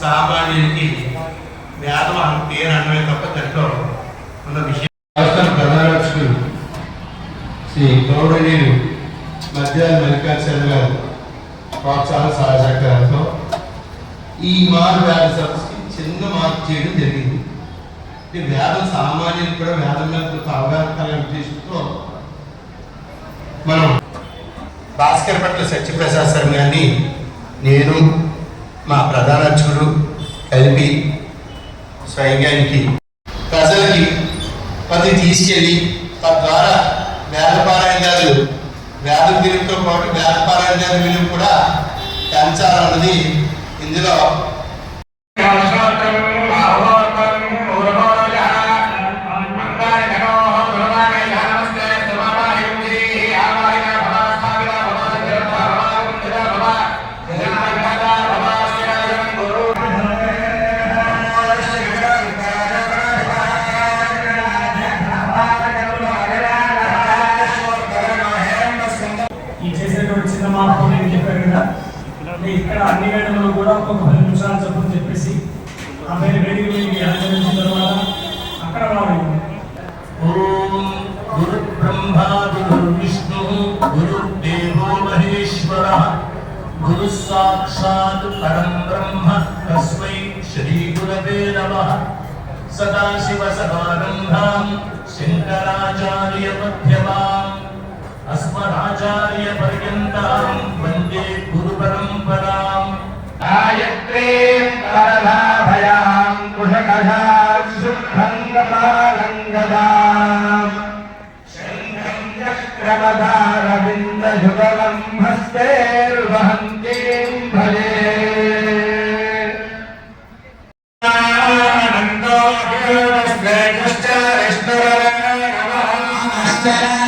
సామాన్యునికి వేదం అని పేరు అనమే తప్ప దాంట్లో ఉన్న విషయం. రాష్ట్ర ప్రధానక్షులు శ్రీ గౌరవనీయులు మధ్యాహ్న మల్లికార్జున గారు ప్రోత్సాహ సహకారంతో ఈ మారు వేద సదస్సుకి చిన్న మార్పు చేయడం జరిగింది. ఈ వేదం సామాన్యులు కూడా వేదం మీద కొంత అవగాహన కలిగిన ఉద్దేశంతో మనం భాస్కర్ పట్ల సత్యప్రసాద్ సార్ గారిని నేను మా ప్రధాన అర్చకుడు కలిపి స్వయంగానికి ప్రజలకి పది తీసుకెళ్ళి తద్వారా వేదపారాయణాలు వేద విలువతో పాటు వేదపారాయణాల విలువ కూడా పెంచాలన్నది ఇందులో అంటే ఇక్కడ అన్ని వేళల్లో కూడా ఒక్కొక్క పది నిమిషాలు చెప్పని చెప్పేసి ఆ వేరే వేదిక మీదకి అనుసరించిన తర్వాత అక్కడ వాడు ఓం గురు బ్రహ్మా గురు విష్ణు గురు దేవో మహేశ్వర. గురు సాక్షాత్ పరం బ్రహ్మ తస్మై శ్రీ గురవే నమ. సదాశివ సమారంభాం శంకరాచార్య మధ్యమాం అస్మదాచార్య పర్యంతాం. पूजे गुरु परंपराम गायत्री करलाभयाम कुशकशा सुखंगतालंगदाम शंखं चक्रवधारविंद जुगलं हस्तेर्वहन्तीं भजे आनन्दो विष्णुरवः नमः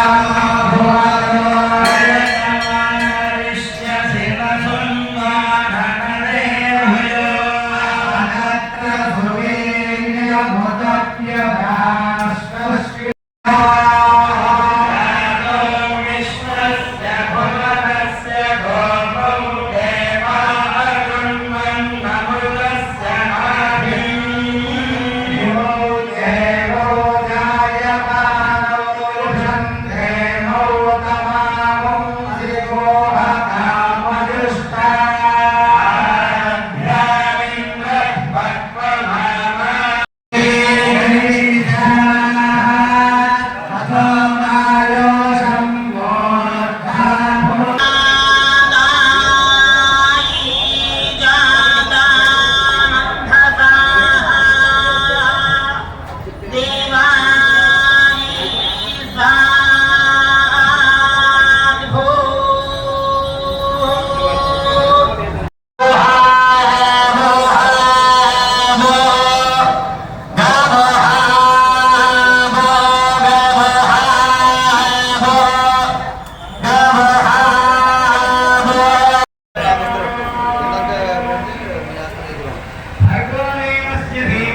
Ah, Yeah.